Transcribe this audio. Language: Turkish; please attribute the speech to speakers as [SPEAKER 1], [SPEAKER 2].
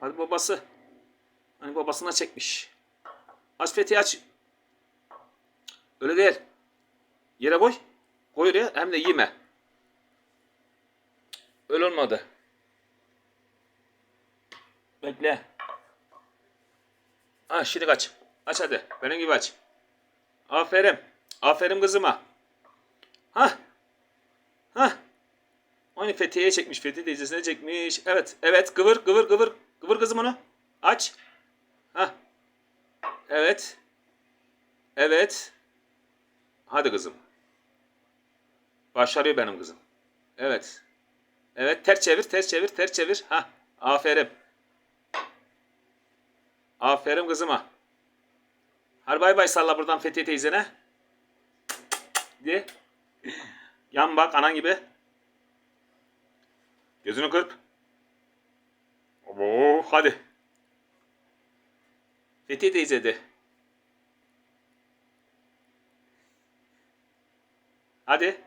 [SPEAKER 1] Hadi babası. Hani babasına çekmiş. Aç Fethi aç. Öyle değil. Yere koy. Koy oraya hem de yeme. Öyle olmadı. Bekle. Ha şimdi aç. Aç hadi. Benim gibi aç. Aferin. Aferin kızıma. Ha. Ha. Aynı Fethiye'ye çekmiş. Fethi teyzesine çekmiş. Evet. Evet. Kıvır kıvır kıvır. Kıvır kızım onu. Aç. Ha. Evet. Evet. Hadi kızım. Başarıyor benim kızım. Evet. Evet. Ters çevir. Ters çevir. Ters çevir. Ha. Aferin. Aferin kızıma. Hadi bay bay salla buradan Fethiye teyzene. Diye. Yan bak anan gibi. Gözünü kırp. Hadi. Fethi teyze de. Hadi.